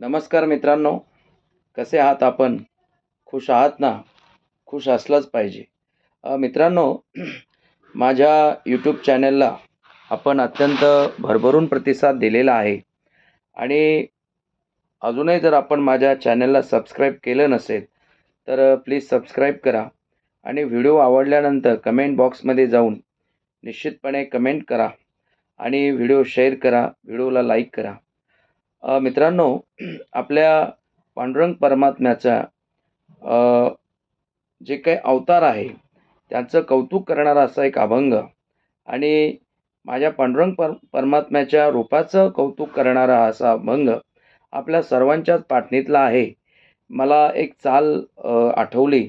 नमस्कार मित्रांनो. कसे आहात आपण? खुश आहात ना? खुश असलंच पाहिजे. मित्रांनो माझ्या यूट्यूब चॅनलला आपण अत्यंत भरभरून प्रतिसाद दिलेला आहे. आणि अजूनही जर आपण माझ्या चॅनलला सबस्क्राईब केलं नसेल तर प्लीज सबस्क्राईब करा. आणि व्हिडिओ आवडल्यानंतर कमेंट बॉक्समध्ये जाऊन निश्चितपणे कमेंट करा. आणि व्हिडिओ शेअर करा. व्हिडिओला लाईक करा. मित्रांनो आपल्या पांडुरंग परमात्म्याचा जे काही अवतार आहे त्याचं कौतुक करणारा असा एक अभंग आणि माझ्या पांडुरंग पर परमात्म्याच्या रूपाचं कौतुक करणारा असा अभंग आपल्या सर्वांच्याच पाठणीतला आहे. मला एक चाल आठवली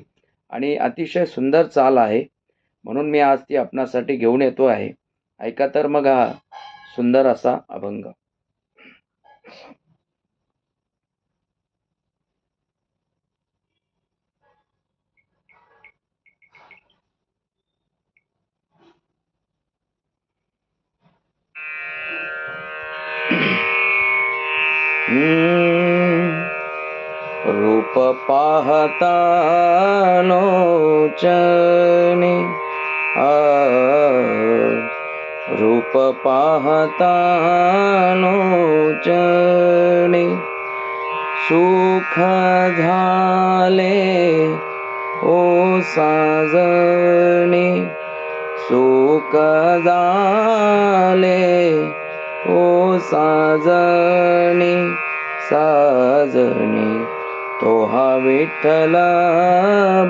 आणि अतिशय सुंदर चाल आहे. म्हणून मी आज ती आपणासाठी घेऊन येतो आहे. ऐका तर मग हा सुंदर असा अभंग. रूप पाहता लोचने आ रूप पाहता लोचने सुख झाले ओ साजणे सुख झाले ओ साजणे साजणे तो हा विठ्ठल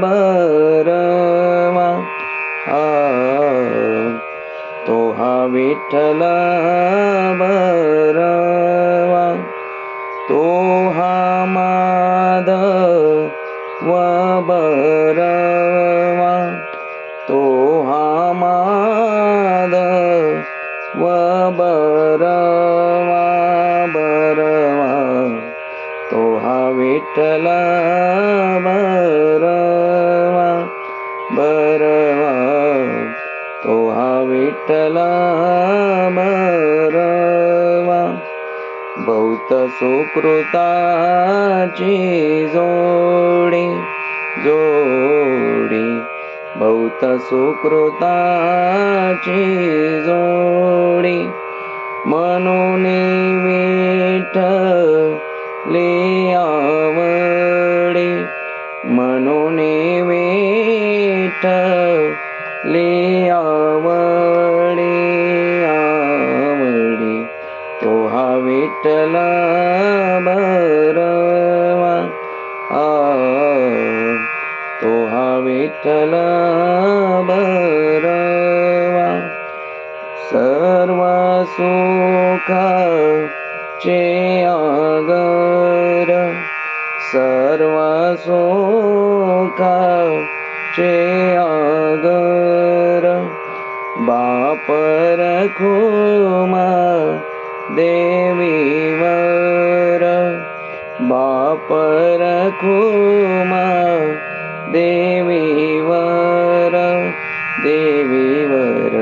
बरवा आ तो हा विठ्ठल बरवा. बरवा तो हा माधव बरवा बरवा तो हा विठ्ठल बरवा बरवा तो हा विठ्ठल बहुत सुकृताची जोडी जोडी. भौत सुकृताची जोडी. म्हणून विठ्ठले आवडे म्हणून विठ्ठले आवडे आवडे. तो हा विठला આ વિઠ્ઠલા બરવા સર્વ સુખા છે આગર સર્વ સુખા છે આગર બાપ રખોમાં દેવી વર બાપ રખોમાં बापर खुमा देवीवर देवीवर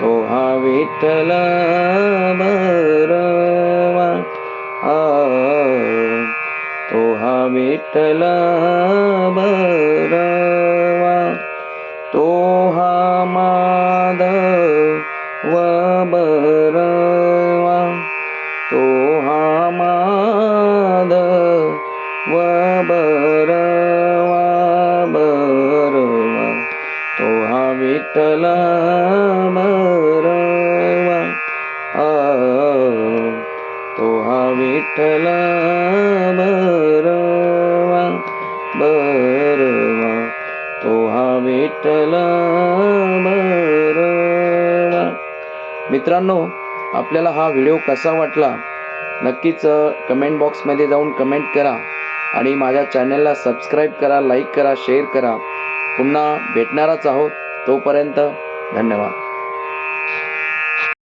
तो हा विठ्ठल बरवा आ तो हा विठ्ठल बरवा तो विठ्ठल बरवा आ तो हा विठ्ठल बरवा बरवा तो हा विठ्ठल बरवा मित्रांनो आपल्याला हा व्हिडिओ कसा वाटला? नक्कीच कमेंट बॉक्समध्ये जाऊन कमेंट करा आणि माझ्या चॅनलला सबस्क्राईब करा लाईक करा शेअर करा. पुन्हा भेटणारच आहोत. तोपर्यंत धन्यवाद.